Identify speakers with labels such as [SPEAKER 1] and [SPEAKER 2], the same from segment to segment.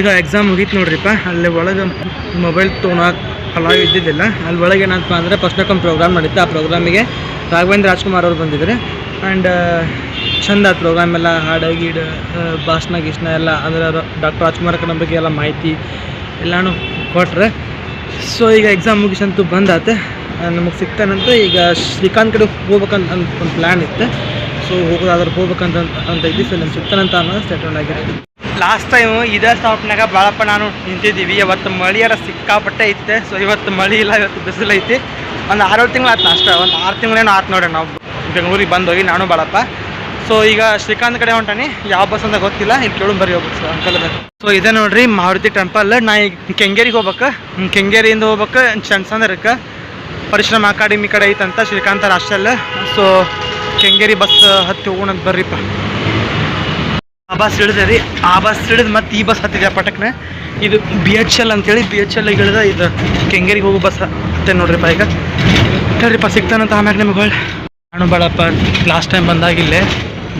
[SPEAKER 1] ಈಗ ಎಕ್ಸಾಮ್ ಮುಗೀತು ನೋಡ್ರಿಪ್ಪ. ಅಲ್ಲಿ ಒಳಗೆ ಮೊಬೈಲ್ ತೊಗೊಳಕ್ ಪಲಾವ್ ಇದ್ದಿದ್ದಿಲ್ಲ. ಅಲ್ಲಿ ಒಳಗೆ ಏನಂತಪ್ಪ ಅಂದರೆ ಫಸ್ಟ್ ಒಂದು ಪ್ರೋಗ್ರಾಮ್ ನಡೀತು. ಆ ಪ್ರೋಗ್ರಾಮಿಗೆ ರಾಘವೇಂದ್ರ ರಾಜ್ಕುಮಾರ್ ಅವ್ರು ಬಂದಿದ್ದಾರೆ ಆ್ಯಂಡ್ ಚಂದ ಪ್ರೋಗ್ರಾಮ್ ಎಲ್ಲ. ಹಾಡು, ಗೀಡ ಭಾಷಣ, ಗೀಷಣ ಎಲ್ಲ ಅಂದ್ರೆ ಡಾಕ್ಟರ್ ರಾಜ್ಕುಮಾರ್ ಕಣ ಬಗ್ಗೆ ಎಲ್ಲ ಮಾಹಿತಿ ಎಲ್ಲನೂ ಕೊಟ್ರೆ. ಸೊ ಈಗ ಎಕ್ಸಾಮ್ ಮುಗಿಸಂತೂ ಬಂದಾತೆ. ನಮಗೆ ಸಿಗ್ತಾನಂತ ಈಗ ಶ್ರೀಕಾಂತ್ ಕಡೆ ಹೋಗ್ಬೇಕಂತ ಅಂತ ಒಂದು ಪ್ಲ್ಯಾನ್ ಇತ್ತು. ಸೊ ಹೋಗೋದಾದ್ರೆ ಹೋಗ್ಬೇಕಂತ, ಅಂತ ಇದ್ದು ಸೊ ನಮ್ಗೆ ಸಿಗ್ತಾನಂತ ಅನ್ನೋದು ಸೆಟಲ್ ಆಗಿರುತ್ತೆ. ಲಾಸ್ಟ್ ಟೈಮು ಇದೇ ಸ್ಟಾಪ್ನಾಗ ಭಾಳಪ್ಪ ನಾನು ನಿಂತಿದ್ದೀವಿ. ಇವತ್ತು ಮಳಿಯಾರ ಸಿಕ್ಕಾಪಟ್ಟೆ ಐತೆ. ಸೊ ಇವತ್ತು ಮಳಿ ಇಲ್ಲ, ಇವತ್ತು ಬಿಸಿಲು ಐತಿ. ಒಂದು ಆರು ತಿಂಗಳು ಆಯ್ತು ಅಷ್ಟೇ ಒಂದು ಆರು ತಿಂಗಳೇನೋ ಆತು ನೋಡಿ ನಾವು. ಬೆಂಗಳೂರಿಗೆ ಹೋಗಿ ನಾನು ಭಾಳಪ್ಪ ಸೊ ಈಗ ಶ್ರೀಕಾಂತ್ ಕಡೆ ಹೊಂಟಾನೆ. ಯಾವ ಬಸ್ ಅಂತ ಗೊತ್ತಿಲ್ಲ. ಇಲ್ಲಿ ಕೇಳು ಬರೀ ಹೋಗ್ಬೇಕು ಅಂಕಲ್ ಸೊ ಇದೆ ನೋಡ್ರಿ ಮಾರುತಿ ಟೆಂಪಲ್ ನಾ ಈಗ ಕೆಂಗೇರಿಗೆ ಹೋಗ್ಬೇಕು. ಕೆಂಗೇರಿಯಿಂದ ಹೋಗ್ಬೇಕು. ಚಂದ್ಸಂದ್ರಕ್ಕೆ ಪರಿಶ್ರಮ ಅಕಾಡೆಮಿ ಕಡೆ ಐತಂತ Srikanta hostel so Kengeri bus ಹತ್ತಿ ಹೋಗೋಣ ಬರ್ರಿಪ್ಪ. ಆ ಬಸ್ ಇಳಿದೆ ರೀ. ಆ ಬಸ್ ಇಳಿದು ಮತ್ತೆ ಈ ಬಸ್ ಹತ್ತಿದೆ ಪಟಕ್ನೆ. ಇದು ಬಿ ಎಚ್ ಎಲ್ ಅಂತೇಳಿ ಬಿ ಎಚ್ ಎಲ್ ಇಳಿದ ಇದು ಕೆಂಗೇರಿಗೆ ಹೋಗೋ ಬಸ್ ಹತ್ತೆ ನೋಡ್ರಿಪ್ಪ ಈಗ. ಹೇಳ್ರಿಪ್ಪ ಸಿಗ್ತಾನಂತ ಆಮ್ಯಾಗ ನಿಮ್ಗೆ ನಾನು ಬಾಳಪ್ಪ ಲಾಸ್ಟ್ ಟೈಮ್ ಬಂದಾಗ ಇಲ್ಲೇ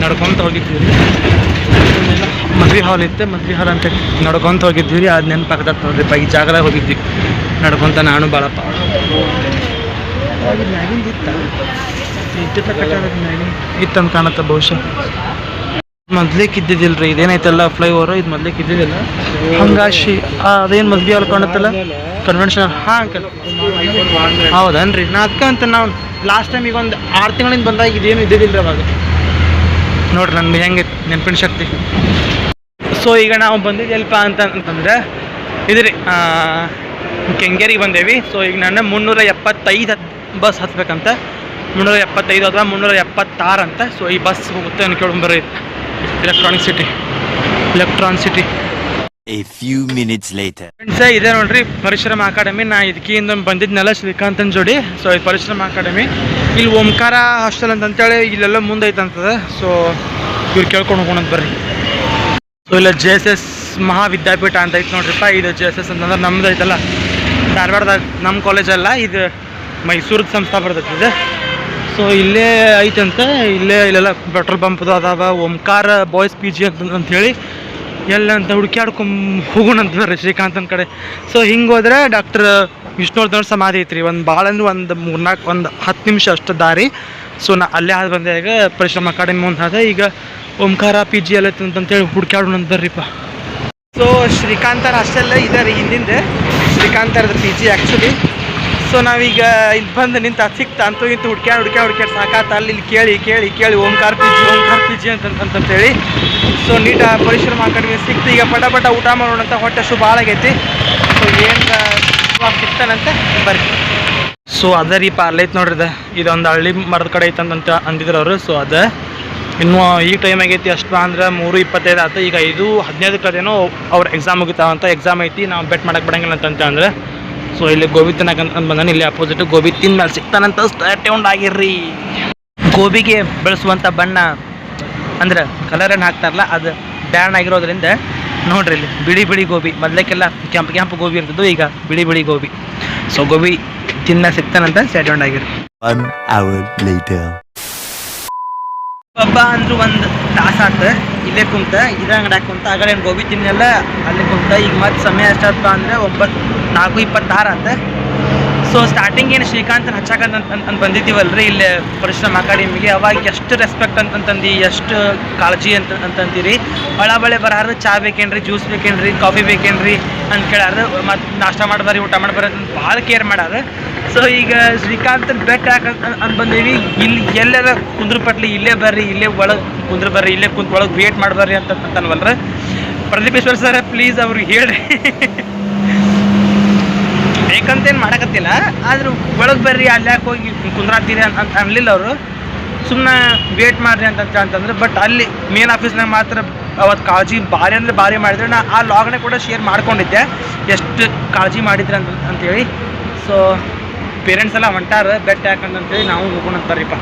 [SPEAKER 1] ನಡ್ಕೊಂತ ಹೋಗಿದ್ವಿ ಮದ್ವೆ ಹಾಲ್ ಇತ್ತು, ಮದ್ವೆ ಹಾಲ್ ಅಂತ ನಡ್ಕೊಂತ ಹೋಗಿದ್ವಿ ರೀ. ಅದು ನೆನಪಾಗ್ತದೆ ನೋಡ್ರಿಪ್ಪ ಈ ಜಾಗದಾಗ ಹೋಗಿದ್ವಿ. ನಡ್ಕೊಂತ ನಾನು, ಬಾಳಪ್ಪ. ಇತ್ತಂತ ಕಾಣತ್ತೆ ಬಹುಶಃ ಮೊದ್ಲೇಕ್ ಇದ್ದಿದ್ದಿಲ್ಲ ರೀ ಇದೇನೈತಲ್ಲ ಫ್ಲೈಓವರ್ ಇದು ಮೊದ್ಲೇಕ್ ಇದ್ದಿದ್ದಿಲ್ಲ ಹಂಗಾಶಿ ಅದೇನು ಮದ್ವೆ ಅಲ್ಲಿ ಕಾಣುತ್ತಲ್ಲ ಕನ್ವೆನ್ಷನ್ ಹಾಂ ಅಂಕಲ್ ಹೌದನ್ರಿ? ನಾ ಅದಕ್ಕೆ ಅಂತ ನಾವು ಲಾಸ್ಟ್ ಟೈಮ್ ಈಗ ಒಂದು ಆರು ತಿಂಗಳಿಂದ ಬಂದಾಗ ಇದೇನು ಇದ್ದಿದ್ದಿಲ್ಲ ಅವಾಗ. ನೋಡ್ರಿ ನನ್ಗೆ ಹೆಂಗೆ ನೆನಪಿನ ಶಕ್ತಿ. ಸೊ ಈಗ ನಾವು ಬಂದಿದ್ದೆಲ್ಪ ಅಂತ ಅಂತಂದ್ರೆ, ಇದ್ರಿ ಕೆಂಗೇರಿಗೆ ಬಂದೇವಿ. ಸೊ ಈಗ ನಾನು ಮುನ್ನೂರ ಎಪ್ಪತ್ತೈದು ಬಸ್ ಹತ್ಬೇಕಂತ. ಮುನ್ನೂರ ಎಪ್ಪತ್ತೈದು ಅಥವಾ ಮುನ್ನೂರ ಎಪ್ಪತ್ತಾರು ಅಂತ. ಸೊ ಈ ಬಸ್ ಹೋಗುತ್ತೆ ಅಂತ ಕೇಳ್ಕೊಂಬರ್ರಿ electronic city electron city
[SPEAKER 2] a few minutes later.
[SPEAKER 1] Friends ಇದೆ ನೋಡ್ರಿ ಪರಿಶ್ರಮ ಅಕಾಡೆಮಿ ನಾ ಇದಕ್ಕಿಂದ ಬಂದಿದ್ನಲ್ಲ ಶ್ರೀಕಾಂತನ ಜೋಡಿ. ಸೊ ಇದು ಪರಿಶ್ರಮ ಅಕಾಡೆಮಿ ಇಲ್ಲಿ ಓಂಕಾರ ಹಾಸ್ಟೆಲ್ ಅಂತ ಅಂತೇಳಿ ಇಲ್ಲೆಲ್ಲ ಮುಂದೆ ಐತಂತದ ಸೊ ಇವ್ರು ಕೇಳ್ಕೊಂಡು ಹೋಗೋಣ ಬರ್ರಿ. ಸೊ ಇಲ್ಲ ಜೆ ಎಸ್ ಎಸ್ ಮಹಾವಿದ್ಯಾಪೀಠ ಅಂತ ಐತೆ ನೋಡ್ರಿಪ್ಪ. ಇದು ಜೆ ಎಸ್ ಎಸ್ ಅಂತಂದ್ರೆ ನಮ್ದು ಐತಲ್ಲ ಧಾರವಾಡದಾಗ ನಮ್ಮ ಕಾಲೇಜ್ ಅಲ್ಲ ಇದು ಮೈಸೂರಿಗೆ ಸಂಸ್ಥಾ ಬರ್ತೈತಿ ಇದು. ಸೊ ಇಲ್ಲೇ ಐತಂತ, ಇಲ್ಲೇ ಇಲ್ಲೆಲ್ಲ ಪೆಟ್ರೋಲ್ ಪಂಪ್ದು ಅದಾವ, ಓಂಕಾರ ಬಾಯ್ಸ್ ಪಿ ಜಿ ಅಂತ ಹೇಳಿ ಎಲ್ಲ ಅಂತ ಹುಡುಕ್ಯಾಡ್ಕೊಂ ಹೋಗೋಣ ಅಂತ ಬರ್ರಿ ಶ್ರೀಕಾಂತನ ಕಡೆ. ಸೊ ಹಿಂಗೆ ಹೋದ್ರೆ ಡಾಕ್ಟರ್ ವಿಷ್ಣುವರ್ಧನ್ ಸಮಾಧಿ ಐತ್ರಿ. ಒಂದು ಭಾಳ ಅಂದ್ರೆ ಒಂದು ಮೂರ್ನಾಲ್ಕು ಒಂದು ಹತ್ತು ನಿಮಿಷ ಅಷ್ಟು ದಾರಿ. ಸೊ ನಾ ಅಲ್ಲೇ ಆದ ಬಂದೆ, ಈಗ ಪರಿಶ್ರಮ ಅಕಾಡೆಮಿ ಮುಂದೆ ಆದ ಈಗ ಓಂಕಾರ ಪಿ ಜಿ ಎಲ್ಲ ಅಂತೇಳಿ ಹುಡುಕ್ಯಾಡೋಣ ಅಂತ ಬರ್ರಿಪ್ಪ ಸೊ ಶ್ರೀಕಾಂತರ ಅಷ್ಟೆಲ್ಲ ಇದೆ ರೀ ಹಿಂದಿಂದೆ. ಶ್ರೀಕಾಂತರದ ಪಿ ಜಿ ಆ್ಯಕ್ಚುಲಿ ಸೊ ನಾವೀಗ ಇಲ್ಲಿ ಬಂದು ನಿಂತ ಸಿಕ್ತ ಅಂತೂ ಇಂತ ಹುಡ್ಕ್ಯಾಡ್ ಹುಡ್ಕ್ಯಾ ಹುಡ್ಕ್ಯಾಡ್ ಸಾಕಾತ. ಅಲ್ಲಿ ಇಲ್ಲಿ ಕೇಳಿ ಕೇಳಿ ಕೇಳಿ Omkara P G Omkara PG ಅಂತಂತೇಳಿ so ನೀಟ ಪರಿಶ್ರಮ ಅಕಾಡೆಮಿ ಸಿಕ್ತು. ಈಗ ಪಟ ಪಟ ಊಟ ಮಾಡೋಣ ಅಂತ ಹೊಟ್ಟೆ ಶು ಭಾಳ ಆಗೈತಿ ಸೊ ಏನು ಸಿಗ್ತಾನಂತೆ ಬರ್ರಿ. ಸೊ ಅದ ರೀ ಪಾರ್ಲೈತ್ ನೋಡ್ರಿ ಅದ. ಇದೊಂದು ಹಳ್ಳಿ ಮರದ ಕಡೆ ಐತಂತಂತ ಅಂದಿದ್ರು ಅವರು. ಸೊ ಅದ. ಇನ್ನು ಈ ಟೈಮ್ ಆಗೈತಿ ಅಷ್ಟು ಅಂದ್ರೆ ಮೂರು ಇಪ್ಪತ್ತೈದು ಆಯ್ತು ಈಗ ಐದು ಹದಿನೈದಕ್ಕೆ ಅದೇನೋ ಅವ್ರ ಎಕ್ಸಾಮ್ ಮುಗಿತಾವಂತ ಎಕ್ಸಾಮ್ ಐತಿ. ನಾವು ಬೆಟ್ ಮಾಡಕ್ಕೆ ಬಿಡಂಗಿಲ್ಲ ಅಂತಂತ ಅಂದ್ರೆ ಸೊ ಇಲ್ಲಿ ಗೋಬಿ ತಿನ್ನಕಂತ ಬಂದಾನೆ. ಇಲ್ಲಿ ಅಪೋಸಿಟ್ ಗೋಬಿ ತಿನ್ ಮೇಲೆ ಸಿಗ್ತಾನಂತ ಸ್ಟಾರ್ಟ್ ಆಗಿರ್ರಿ. ಗೋಬಿಗೆ ಬೆಳೆಸುವಂಥ ಬಣ್ಣ ಅಂದ್ರೆ ಕಲರನ್ನು ಹಾಕ್ತಾರಲ್ಲ, ಅದು ಬ್ಯಾನ್ ಆಗಿರೋದ್ರಿಂದ ನೋಡ್ರಿ ಇಲ್ಲಿ ಬಿಳಿ ಬಿಳಿ ಗೋಬಿ. ಮೊದಲಕ್ಕೆಲ್ಲ ಕೆಂಪ್ ಕೆಂಪು ಗೋಬಿ ಇರ್ತದ್ದು ಈಗ ಬಿಳಿ ಬಿಳಿ ಗೋಬಿ. ಸೊ ಗೋಬಿ ತಿನ್ನ ಸಿಗ್ತಾನಂತ
[SPEAKER 2] ಸ್ಟಾರ್ಟ್ ಆಗಿರ್ರಿ.
[SPEAKER 1] ಹಬ್ಬ ಅಂದ್ರೆ ಒಂದು ತಾಸು ಆತ. ಇಲ್ಲೇ ಕುಂತ ಇದೇ ಅಂಗಡ್ಯಾಗ ಕುಂತ ಆಗಲೇನು ಗೋಬಿ ತಿನ್ನೆಲ್ಲ ಅಲ್ಲಿ ಕುಂತ, ಈಗ ಮತ್ತೆ ಸಮಯ ಎಷ್ಟಾಯ್ತಪ್ಪ ಅಂದ್ರೆ ಒಂಬತ್ತು ನಾಲ್ಕು ಇಪ್ಪತ್ತಾರು ಆತ. ಸೊ ಸ್ಟಾರ್ಟಿಂಗ್ ಏನು ಶ್ರೀಕಾಂತನ ಹಚ್ಚಾಕಂತ ಅಂತ ಅಂತ ರೀ ಇಲ್ಲಿ ಪರಿಶ್ರಮ ಅಕಾಡೆಮಿಗೆ ಅವಾಗ ಎಷ್ಟು ರೆಸ್ಪೆಕ್ಟ್ ಅಂತಂತಂದು ಎಷ್ಟು ಕಾಳಜಿ ಅಂತ ಅಂತಂತೀರಿ ಒಳ ಬಳೆ ಬರಾರು ಚಾ ಬೇಕೇನ್ರಿ ಜ್ಯೂಸ್ ಬೇಕೇನ್ರಿ ಕಾಫಿ ಬೇಕೇನ್ರಿ ಅಂತ ಕೇಳಾರ ಮತ್ತು ನಾಷ್ಟ ಮಾಡ್ಬಾರಿ ಊಟ ಮಾಡ್ಬಾರಿ ಅಂತ ಭಾಳ ಕೇರ್ ಮಾಡ್ಯಾರ ಸೊ ಈಗ ಶ್ರೀಕಾಂತನ ಬೆಟ್ಟ ಅಂತ ಬಂದೀವಿ. ಇಲ್ಲಿ ಎಲ್ಲೆಲ್ಲ ಕುಂದ್ರ ಪಟ್ಲಿ ಇಲ್ಲೇ ಬರ್ರಿ, ಇಲ್ಲೇ ಒಳಗೆ ಕುಂದ್ರ ಬರ್ರಿ, ಇಲ್ಲೇ ಕುಂತ್ ಒಳಗೆ ವೇಟ್ ಮಾಡ್ಬಾರ್ರಿ ಅಂತ ಅಂತನ್ವಲ್ರ ಪ್ರದೀಪೇಶ್ವರ್ ಸರ್ ಪ್ಲೀಸ್ ಅವ್ರಿಗೆ ಹೇಳ್ರಿ. ಬೇಕಂತೇನು ಮಾಡಕತ್ತಿಲ್ಲ. ಆದರೂ ಒಳಗೆ ಬರ್ರಿ ಅಲ್ಲಿ ಯಾಕೆ ಹೋಗಿ ಕುಂದ್ರಾತೀರಿ ಅಂತ ಅಂತ ಅನ್ಲಿಲ್ಲ ಅವರು. ಸುಮ್ಮನೆ ವೇಟ್ ಮಾಡ್ರಿ ಅಂತ ಅಂತ ಅಂತಂದ್ರೆ. ಬಟ್ ಅಲ್ಲಿ ಮೇನ್ ಆಫೀಸ್ನಾಗ ಮಾತ್ರ ಅವತ್ತು ಕಾಳಜಿ ಭಾರಿ ಅಂದರೆ ಭಾರಿ ಮಾಡಿದ್ರು. ನಾ ಆ ಲಾಗ್ನೇ ಕೂಡ ಶೇರ್ ಮಾಡ್ಕೊಂಡಿದ್ದೆ. ಎಷ್ಟು ಕಾಳಜಿ ಮಾಡಿದ್ರೆ ಅಂತ ಅಂತೇಳಿ. ಸೊ ಪೇರೆಂಟ್ಸ್ ಎಲ್ಲ ಹೊಂಟಾರ. ಬೆಟ್ಟ ಯಾಕಂತಂತೇಳಿ ನಾವು ಹೋಗೋಣ ಅಂತಾರಿಪ್ಪ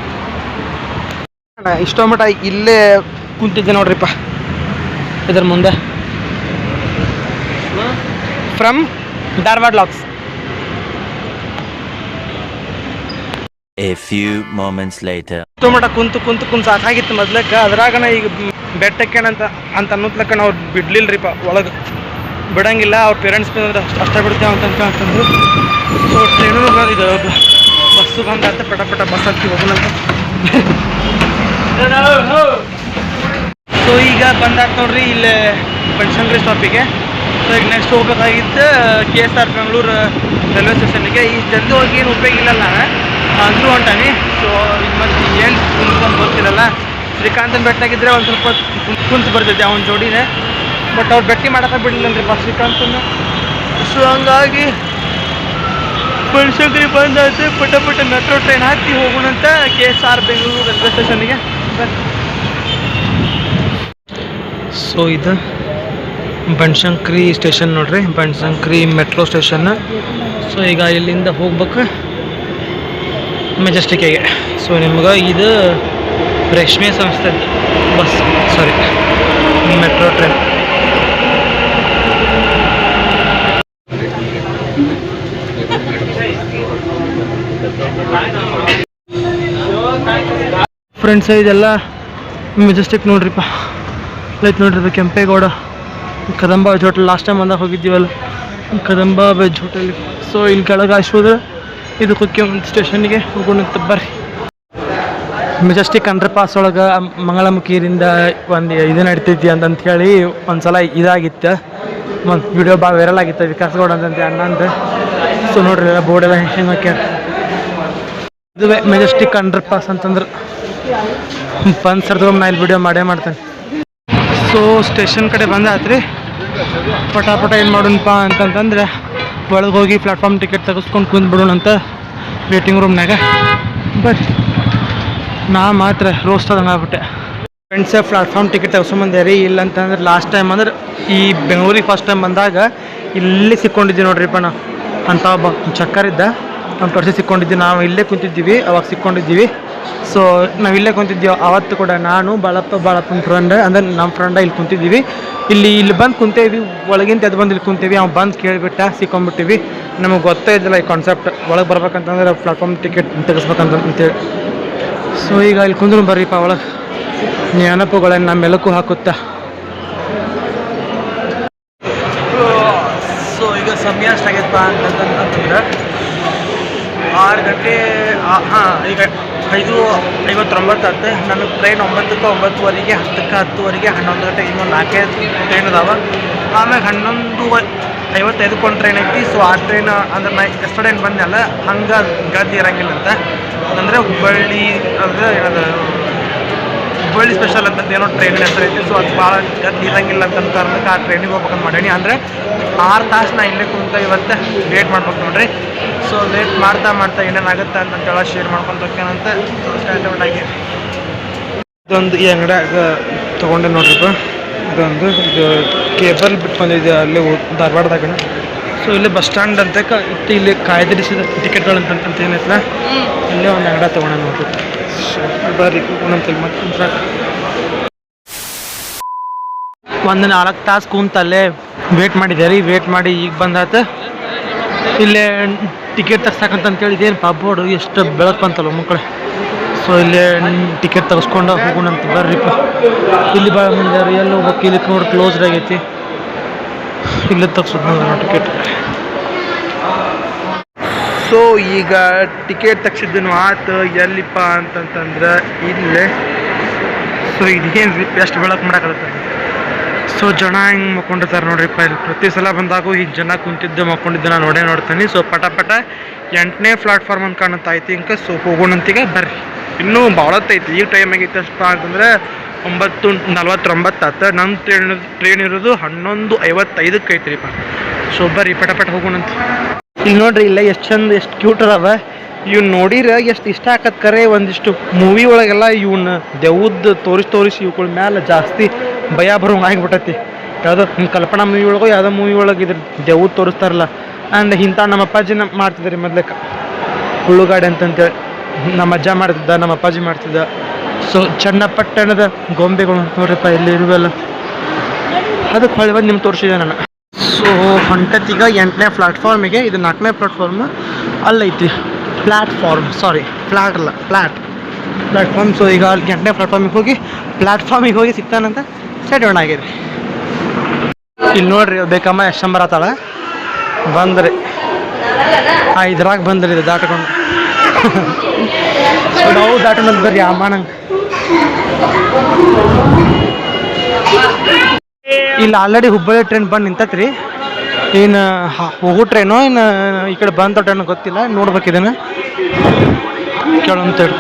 [SPEAKER 1] ಇಷ್ಟೋ ಮಟ್ಟ ಇಲ್ಲೇ ಕುಂತಿದ್ದೆ ನೋಡ್ರಿಪ್ಪ. ಇದ್ರ ಮುಂದೆ. ಫ್ರಮ್ ಧಾರವಾಡ ಲಾಕ್ಸ್
[SPEAKER 2] A ಫ್ಯೂ ಮೊಮೆಂಟ್ಸ್ ಲೈಟರ್
[SPEAKER 1] ಇಷ್ಟೋ ಕುಂತು ಕುಂತು ಕುಂತು ಸಾಕಾಗಿತ್ತು ಮೊದ್ಲಕ್ಕ. ಅದ್ರಾಗನ ಈಗ ಬೆಟ್ಟಕ್ಕೇನಂತ ಅಂತ ಅನ್ನೋದ್ಲಕ್ಕ ನಾವು ಬಿಡ್ಲಿಲ್ರಿಪ್ಪ ಒಳಗೆ. ಬಿಡಂಗಿಲ್ಲ, ಅವ್ರ ಪೇರೆಂಟ್ಸ್ ಬಂದ್ರೆ ಅಷ್ಟು ಅಷ್ಟೇ ಬಿಡ್ತೇವೆ ಅಂತ ಅಂತಂದ್ರು. ಸೊ ಟ್ರೈನು ಇದು ಬಸ್ಸು ಬಂದಾತ ಪಟ ಪಟ ಬಸ್ ಹತ್ತಿ ಹೋಗೋಣಂತ. ಸೊ ಈಗ ಬಂದಾತ ನೋಡ್ರಿ, ಇಲ್ಲೇ ಬನಶಂಕರಿ ಸ್ಟಾಪಿಗೆ ಸೊ ಈಗ ನೆಕ್ಸ್ಟ್ ಹೋಗ್ಬೇಕಾಗಿತ್ತು, K S R Bengaluru railway ಸ್ಟೇಷನ್ಗೆ ಈ ಜಲ್ದಿ ಹೋಗಿ ಏನು ಉಪಯೋಗ ಇಲ್ಲಲ್ಲ ಅಂದ್ರೂ ಅಂತಾನೆ. ಸೊ ಇದು ಮತ್ತೆ ಏನು ಕುಂತ್ಕೊಂಡು ಗೊತ್ತಿರಲ್ಲ. ಶ್ರೀಕಾಂತನ ಬೆಟ್ಟಾಗಿದ್ರೆ ಒಂದು ಸ್ವಲ್ಪ ಕುಂತ್- ಬರ್ತೈತೆ ಅವನ ಜೋಡಿನೇ. ಬಟ್ ಅವ್ರು ಭೇಟಿ ಮಾಡೋಕೆ ಬಿಡಲಿಲ್ಲನ್ರಿ ಬಸ್ ಶ್ರೀಕಾಂತನ. ಸೊ ಹಂಗಾಗಿ ಬನಶಂಕರಿ ಬಂದಾಯ್ತು ಪುಟ್ಟ ಪುಟ್ಟ ಮೆಟ್ರೋ ಟ್ರೈನ್ ಹಾಕಿ ಹೋಗೋಣ ಅಂತ K S R Bengaluru railway ಸ್ಟೇಷನ್ಗೆ ಸೊ ಇದು ಬನಶಂಕರಿ ಸ್ಟೇಷನ್ ನೋಡ್ರಿ. Banashankari metro station. ಸೊ ಈಗ ಇಲ್ಲಿಂದ ಹೋಗ್ಬೇಕು. ಮೆಜೆಸ್ಟಿಕ್ಕಿಗೆ ಸೊ ನಿಮ್ಗೆ ಇದು ರೇಷ್ಮೆ ಸಂಸ್ಥೆ. Bus sorry metro train friends ಇದೆಲ್ಲ ಮೆಜೆಸ್ಟಿಕ್ ನೋಡ್ರಿಪ್ಪ. ಲೈಕ್ ನೋಡ್ರಿ Kempegowda. Kadamba veg hotel. Last time ಅಂದಾಗ ಹೋಗಿದ್ದೀವಲ್ಲ. Kadamba veg hotel. ಸೊ ಇಲ್ಲಿ ಕೆಳಗೆ ಹೋದ್ರೆ ಇದು ಒಂದು ಸ್ಟೇಷನ್ಗೆ ಹೋಗೋಣಂತ ಬರ್ರಿ. ಮೆಜೆಸ್ಟಿಕ್ ಅಂಡರ್ ಪಾಸ್ ಒಳಗೆ ಮಂಗಳಮುಖಿಯಿಂದ ಒಂದು ಇದು ನಡೀತೈತಿ ಅಂತಂತ ಹೇಳಿ ಒಂದು ಸಲ ಇದಾಗಿತ್ತು. ಒಂದು ವಿಡಿಯೋ ಭಾಳ ವೈರಲ್ ಆಗಿತ್ತು ವಿಕಾಸ್ ಗೌಡ ಅಂತಂತ ಅಣ್ಣ ಅಂತ. ಸೊ ನೋಡ್ರಿ ಎಲ್ಲ ಬೋರ್ಡ್ ಎಲ್ಲ ಹೆಂಗೆ ಹಾಕ್ಯಾರ. ಇದು ಮೆಜೆಸ್ಟಿಕ್ ಅಂಡರ್ ಪಾಸ್ ಅಂತಂದ್ರೆ ಬಂದು ಸರ್ದು ನಾ ಇಲ್ಲಿ ವಿಡಿಯೋ ಮಾಡೇ ಮಾಡ್ತೇನೆ. ಸೊ ಸ್ಟೇಷನ್ ಕಡೆ ಬಂದಾತ್ರಿ ಪಟಾಪಟ ಪಟ ಏನು ಮಾಡೋಣಪ್ಪ ಅಂತಂತಂದ್ರೆ ಒಳಗೆ ಹೋಗಿ ಪ್ಲಾಟ್ಫಾರ್ಮ್ ಟಿಕೆಟ್ ತೆಗೆಸ್ಕೊಂಡು ಕುಂದ್ಬಿಡೋಣ ಅಂತ ವೇಟಿಂಗ್ ರೂಮ್ನಾಗ ಬಟ್ ನಾ ಮಾತ್ರ ರೋಸ್ಟ್ ಆದಂಗೆ ಆಗ್ಬಿಟ್ಟೆ. ಫ್ರೆಂಡ್ಸ್ ಪ್ಲಾಟ್ಫಾರ್ಮ್ ಟಿಕೆಟ್ ತೆಗೆಸ್ಕೊಂಬಂದೆ ರೀ ಇಲ್ಲ ಅಂತಂದ್ರೆ ಲಾಸ್ಟ್ ಟೈಮ್ ಅಂದ್ರೆ ಈ ಬೆಂಗಳೂರಿಗೆ ಫಸ್ಟ್ ಟೈಮ್ ಬಂದಾಗ ಇಲ್ಲಿ ಸಿಕ್ಕೊಂಡಿದ್ವಿ ನೋಡ್ರಿಪ್ಪ ನಾವು ಅಂತ ಒಬ್ಬ ಚಕ್ಕರ್ ಇದ್ದ. ನಮ್ಮ ತೋರಿಸಿ ಸಿಕ್ಕೊಂಡಿದ್ವಿ. ನಾವು ಇಲ್ಲೇ ಕುಂತಿದ್ದೀವಿ ಅವಾಗ ಸಿಕ್ಕೊಂಡಿದ್ದೀವಿ. ಸೊ ನಾವು ಇಲ್ಲೇ ಕುಂತಿದ್ದೀವಿ ಅವತ್ತು ಕೂಡ ನಾನು ಬಾಳಪ್ಪ, ಬಾಳಪ್ಪನ ಫ್ರೆಂಡ್ ಅಂದ್ರೆ ನಮ್ಮ ಫ್ರೆಂಡ ಇಲ್ಲಿ ಕುಂತಿದ್ದೀವಿ. ಇಲ್ಲಿ ಇಲ್ಲಿ ಬಂದು ಕುಂತೇವಿ ಒಳಗಿಂದ ಎದ್ದು ಬಂದು ಇಲ್ಲಿ ಕುಂತೇವಿ ಅವ್ನು ಬಂದು ಕೇಳಿಬಿಟ್ಟ, ಸಿಕ್ಕೊಂಬಿಟ್ಟಿವಿ. ನಮಗೆ ಗೊತ್ತೇ ಇದ್ದಿಲ್ಲ ಈ ಕಾನ್ಸೆಪ್ಟ್ ಒಳಗೆ ಬರ್ಬೇಕಂತಂದ್ರೆ ಪ್ಲಾಟ್ಫಾರ್ಮ್ ಟಿಕೆಟ್ ತೆಗಿಸ್ಬೇಕಂತೇಳಿ ಅಂತೇಳಿ ಸೊ ಈಗ ಇಲ್ಲಿ ಕುಂದ್ರು ಬರ್ರಿಪ್ಪ ಒಳಗೆ. ನೆನಪುಗಳನ್ನ ಮೆಲುಕು ಹಾಕುತ್ತಾ. ಸೊ ಈಗ ಸಮಯ ಅಷ್ಟಾಗೈತಪ್ಪ ಅಂತಂತಂದ್ರೆ ಆರು ಗಂಟೆ ಹಾಂ, ಈಗ ಐದು ಐವತ್ತೊಂಬತ್ತು ಹತ್ತು ನನಗೆ ಟ್ರೈನ್ ಒಂಬತ್ತಕ್ಕೆ ಒಂಬತ್ತುವರೆಗೆ, ಹತ್ತಕ್ಕೆ ಹತ್ತುವರೆಗೆ, ಹನ್ನೊಂದು ಗಂಟೆ ಇನ್ನೂ ನಾಲ್ಕೈದು ಟ್ರೈನ್ ಅದಾವ ಆಮ್ಯಾಗ ಹನ್ನೊಂದು ಐವತ್ತೈದಕ್ಕೆ ಒಂದು ಟ್ರೈನ್ ಐತಿ. ಸೊ ಆ ಟ್ರೈನ್ ಅಂದ್ರೆ ನಾ ಟ್ರೈನ್ ಬಂದೆಲ್ಲ ಹಂಗೆ ಗದ್ದಿ ಇರಂಗಿಲ್ಲ ಅಂತ. ಅಂದರೆ ಹುಬ್ಬಳ್ಳಿ, ಅಂದರೆ ಹುಬ್ಬಳ್ಳಿ ಸ್ಪೆಷಲ್ ಅಂತ ಏನೋ ಟ್ರೈನ್ ಹೆಸರು ಐತಿ. ಸೊ ಅದು ಭಾಳ ಗದ್ದು ಇರಂಗಿಲ್ಲ ಅಂತ ಕಾರಣಕ್ಕೆ ಆ ಟ್ರೈನಿಗೆ ಹೋಗ್ಬೇಕಂತ ಮಾಡೀನಿ. ಅಂದರೆ ಆರು ತಾಸು ನಾ ಇಲ್ಲೇ ಕುಂತ ಇವತ್ತು ಲೇಟ್ ಮಾಡ್ಬೇಕು ನೋಡ್ರಿ. ಸೊ ಲೇಟ್ ಮಾಡ್ತಾ ಮಾಡ್ತಾ ಏನೇನಾಗುತ್ತೆ ಅಂತಂತೆಲ್ಲ ಶೇರ್ ಮಾಡ್ಕೊಂಡು ಹೋಗ್ಯಾನಂತ ಸ್ಟಾರ್ಟ್ ಆಗಿ. ಇದೊಂದು ಈ ಅಂಗಡಿಯಾಗ ತೊಗೊಂಡೆ ನೋಡ್ರಿಪ್ಪ ಇದೊಂದು ಇದು ಕೇಬಲ್ ಬಿಟ್ಟು ಬಂದಿದೆ ಅಲ್ಲಿ ಧಾರವಾಡದಾಗ. ಸೊ ಇಲ್ಲಿ ಬಸ್ ಸ್ಟ್ಯಾಂಡ್ ಅಂತ. ಇತ್ತು ಇಲ್ಲಿ ಕಾಯ್ದಿರಿಸಿದ ಟಿಕೆಟ್ಗಳು ಅಂತ ಏನೈತಲ್ಲ ಇಲ್ಲೇ ಒಂದು ಅಂಗಡ ತೊಗೊಂಡೆ ನೋಡ್ರಿ ಬರ್ರಿ. ಒಂದೊಂದು ಮತ್ತೆ ಒಂದು ನಾಲ್ಕು ತಾಸು ಕೂತಲ್ಲೇ ವೇಟ್ ಮಾಡಿದೆ ರೀ. ವೇಟ್ ಮಾಡಿ ಈಗ ಬಂದಾತ. ಇಲ್ಲೇ ಟಿಕೆಟ್ ತಗ್ಸಕ್ಕಂತಂತೇಳಿ ಇದೇನು ಪಬ್ಬೋಡು ಎಷ್ಟು ಬೆಳಕು ಬಂತಲ್ಲ ಮಕ್ಕಳು. ಸೊ ಇಲ್ಲೇ ಟಿಕೆಟ್ ತೆಗೆಸ್ಕೊಂಡು ಹೋಗೋಣಂತ ಬರ್ರಿಪ್ಪ ಇಲ್ಲಿ ಭಾಳ ಮುಂದೆ ಎಲ್ಲ ಎಲ್ಲಿ ಹೋಗ್ಬೇಕು. ಇಲ್ಲಿ ನೋಡಿ ಕ್ಲೋಸ್ಡ್ ಆಗೈತಿ. ಇಲ್ಲೇ ತೆಗ್ಸೋದು ನೋಡ್ರಿ ಟಿಕೆಟ್ ಸೊ ಈಗ ಟಿಕೆಟ್ ತೆಗ್ಸಿದ್ದನು ಆತು ಎಲ್ಲಿಪ್ಪ ಅಂತಂತಂದ್ರೆ ಇಲ್ಲೇ. ಸೊ ಇದೇನು ರೀ ಎಷ್ಟು ಬೆಳಕು ಮಾಡಕತ್ತ. ಸೊ ಜನ ಹಿಂಗೆ ಮಕ್ಕೊಂಡಿರ್ತಾರೆ ನೋಡ್ರಿಪ್ಪ ಇಲ್ಲಿ ಪ್ರತಿ ಸಲ ಬಂದಾಗೂ ಈಗ ಜನ ಕುಂತಿದ್ದು ಮಕ್ಕೊಂಡಿದ್ದು ನಾನು ನೋಡೇ ನೋಡ್ತೀನಿ. ಸೊ ಪಟ ಪಟ ಎಂಟನೇ ಪ್ಲಾಟ್ಫಾರ್ಮ್ ಅಂತ ಕಾಣುತ್ತೆ ಐತಿ ಇಂಕ. ಸೊ ಹೋಗೋಣಂತೀಗ ಬರ್ರಿ. ಇನ್ನೂ ಭಾಳತ್ತೈತಿ ಈಗ ಟೈಮ್ ಆಗೈತೆ ಅಷ್ಟಪ್ಪ ಅಂತಂದ್ರೆ ಒಂಬತ್ತು ನಲ್ವತ್ತೊಂಬತ್ತು ಆತ. ನಮ್ಮ ಟ್ರೈನ್ ಟ್ರೈನ್ ಇರೋದು ಹನ್ನೊಂದು ಐವತ್ತೈದಕ್ಕೆ ಐತ್ರಿಪ್ಪ ಸೊ ಬರ್ರಿ ಪಟ ಪಟ ಹೋಗೋಣಂತ ಇಲ್ಲಿ ನೋಡ್ರಿ, ಇಲ್ಲ ಎಷ್ಟು ಚಂದ, ಎಷ್ಟು ಕ್ಯೂಟ್ ಅದಾವ. ಇವ್ನ ನೋಡಿರ ಎಷ್ಟು ಇಷ್ಟ ಆಕತ್ ಕರೆ, ಒಂದಿಷ್ಟು ಮೂವಿ ಒಳಗೆಲ್ಲ ಇವನ್ನ ದೆವ್ದ ತೋರಿಸಿ ತೋರಿಸಿ ಇವ್ಗಳ ಮ್ಯಾಲೆ ಜಾಸ್ತಿ ಭಯ ಬರೋಂಗ ಆಗಿಬಿಟ್ಟೈತಿ ಯಾವುದೋ ಕಲ್ಪನಾ ಮೂವಿ ಒಳಗ, ಯಾವುದೋ ಮೂವಿ ಒಳಗೆ ಇದ್ರ ದೆವ್ದ ತೋರಿಸ್ತಾರಲ್ಲ. ಅಂಡ್ ಇಂಥ ನಮ್ಮ ಅಪ್ಪಾಜಿನ ಮಾಡ್ತಿದ್ರಿ ಮೊದ್ಲಕ್ಕೆ. ಹುಳ್ಳುಗಾಡೆ ಅಂತಂತೇಳಿ ನಮ್ಮ ಅಜ್ಜ ಮಾಡ್ತಿದ್ದ, ನಮ್ಮ ಅಪ್ಪಾಜಿ ಮಾಡ್ತಿದ್ದ. ಸೊ, ಚನ್ನಪಟ್ಟಣದ ಗೊಂಬೆಗಳು ನೋಡ್ರಿಪ್ಪ, ಇಲ್ಲಿ ಇರುವಲ್ಲ. ಅದಕ್ಕೆ ಹೊಳೆ ಬಂದು ನಿಮ್ಗೆ ತೋರಿಸಿದೆ ನಾನು. ಸೊ, ಹೊಂಟತ್ತೀಗ ಎಂಟನೇ ಪ್ಲಾಟ್ಫಾರ್ಮಿಗೆ ಇದು ನಾಲ್ಕನೇ ಪ್ಲಾಟ್ಫಾರ್ಮ್ ಅಲ್ಲೈತಿ ಪ್ಲ್ಯಾಟ್ಫಾರ್ಮ್ ಸಾರಿ ಫ್ಲಾಟ್ ಅಲ್ಲ ಫ್ಲಾಟ್ ಪ್ಲಾಟ್ಫಾರ್ಮ್ ಸೊ ಈಗ ಅಲ್ಲಿ ಎಂಟನೇ ಪ್ಲಾಟ್ಫಾರ್ಮಿಗೆ ಹೋಗಿ ಪ್ಲಾಟ್ಫಾರ್ಮಿಗೆ ಹೋಗಿ ಸಿಗ್ತಾನಂತ ಸೆಟ್ ಆಗಿದೆ. ಇಲ್ಲಿ ನೋಡ್ರಿ ಬೇಕಮ್ಮ ಎಷ್ಟು ನಂಬರ್ ಆತಾಳ? ಬಂದ್ರಿ. ಆ, ಇದ್ರಾಗ ಬಂದ್ರಿ, ಇದು ದಾಟ್ಕೊಂಡು. ನಾವು ದಾಟೋಣ ಬರ್ರಿ ಅಮ್ಮನಂಗೆ. ಇಲ್ಲಿ ಆಲ್ರೆಡಿ ಹುಬ್ಬಳ್ಳಿ ಟ್ರೈನ್ ಬಂದು ನಿಂತತ್ರಿ. ಏನು ಹೋಗೋ ಟ್ರೈನು ಇನ್ನು ಈ ಕಡೆ ಬಂದ ಟ್ರೈನು ಗೊತ್ತಿಲ್ಲ, ನೋಡ್ಬೇಕು ಇದನ್ನು. ಕೇಳೋಂತೇಳಿ